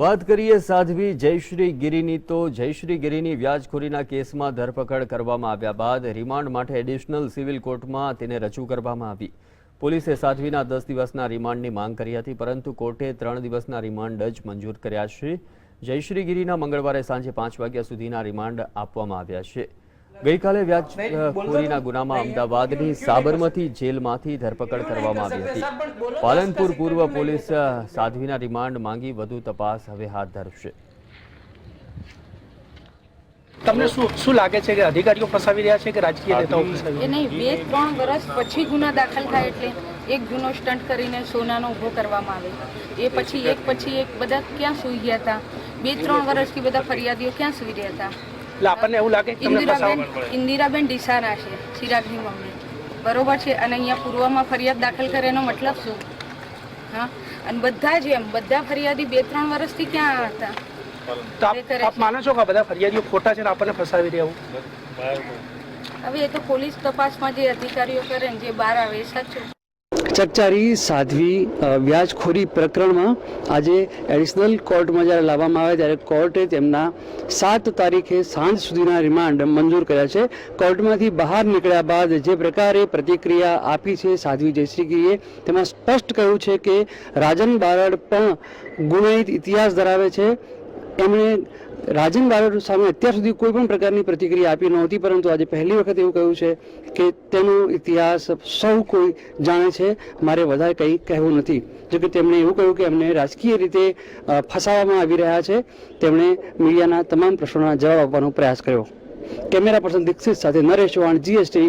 વાત કરીએ સાધ્વી જયશ્રી ગિરીની તો જયશ્રી ગિરીની વ્યાજખોરીના કેસમાં ધરપકડ કરવામાં આવ્યા બાદ રિમાન્ડ માટે એડિશનલ સિવિલ કોર્ટમાં તેને રજૂ કરવામાં આવી. પોલીસે સાધ્વીના દસ દિવસના રિમાન્ડની માંગ કરી હતી, પરંતુ કોર્ટે ત્રણ દિવસના રિમાન્ડ જ મંજૂર કર્યા છે. જયશ્રી ગિરીના મંગળવારે સાંજે પાંચ વાગ્યા સુધીના રિમાન્ડ આપવામાં આવ્યા છે. ગઈકાલે વ્યાજખોરીના ગુનામાં અમદાવાદની સાબરમતી જેલમાંથી ધરપકડ કરવામાં આવી હતી. પાલનપુર પૂર્વ પોલીસ સાધ્વીના રિમાન્ડ માંગી વધુ તપાસ હવે હાથ ધરશે. તમને શું શું લાગે છે કે અધિકારીઓ ફસાવી રહ્યા છે કે રાજકીય નેતાઓ ફસાવી એ નહીં બે ત્રણ વર્ષ પછી ગુના દાખલ થાય એટલે એક ગુનો સ્ટન્ટ કરીને સોનાનો ઊભો કરવામાં આવે. એ પછી એક પછી એક બધા ક્યાં સુઈ ગયા હતા? બે ત્રણ વર્ષથી બધા ફરિયાદીઓ ક્યાં સુઈ રહ્યા હતા? એટલે આપણને એવું લાગે કે તમને ઇન્દિરાબેન ડીસાના છે ચિરાગની મમ્મી. બરોબર છે? અને અહીંયા પૂર્વમાં ફરિયાદ દાખલ કરે એનો મતલબ શું? હા? અને બધા જ એમ બધા ફરિયાદી બે ત્રણ વર્ષથી ક્યાં હતા? તો આપ આપ માનો છો કે બધા ફરિયાદીઓ ખોટા છે ને આપણને ફસાવી રહ્યા હવે એ તો પોલીસ તપાસમાં જે અધિકારીઓ કરે ને જે બહાર આવે એ સાચું. ચકચારી, સાધ્વી વ્યાજખોરી પ્રકરણમાં આજે એડિશનલ કોર્ટમાં જ્યારે લાવવામાં આવે ત્યારે કોર્ટે તેમના સાત તારીખે સાંજ સુધીના રિમાન્ડ મંજૂર કર્યા છે. કોર્ટમાંથી બહાર નીકળ્યા બાદ જે પ્રકારે પ્રતિક્રિયા આપી છે સાધ્વી જયશ્રીગીરીએ તેમાં સ્પષ્ટ કહ્યું છે કે રાજન બારડ પણ ગુનાહિત ઇતિહાસ ધરાવે છે. એમણે રાજન બારડ સામે અત્યાર સુધી કોઈ પણ પ્રકારની પ્રતિક્રિયા આપી નહોતી, પરંતુ આજે પહેલી વખત એવું કહ્યું છે કે તેનો ઇતિહાસ સૌ કોઈ જાણે છે, મારે વધારે કંઈ કહેવું નથી. જો કે તેમણે એવું કહ્યું કે એમને રાજકીય રીતે ફસાવવામાં આવી રહ્યા છે. તેમણે મીડિયાના તમામ પ્રશ્નોના જવાબ આપવાનો પ્રયાસ કર્યો. કેમેરા પર્સન દીક્ષિત સાથે નરેશ ચૌહાણ જીએસટી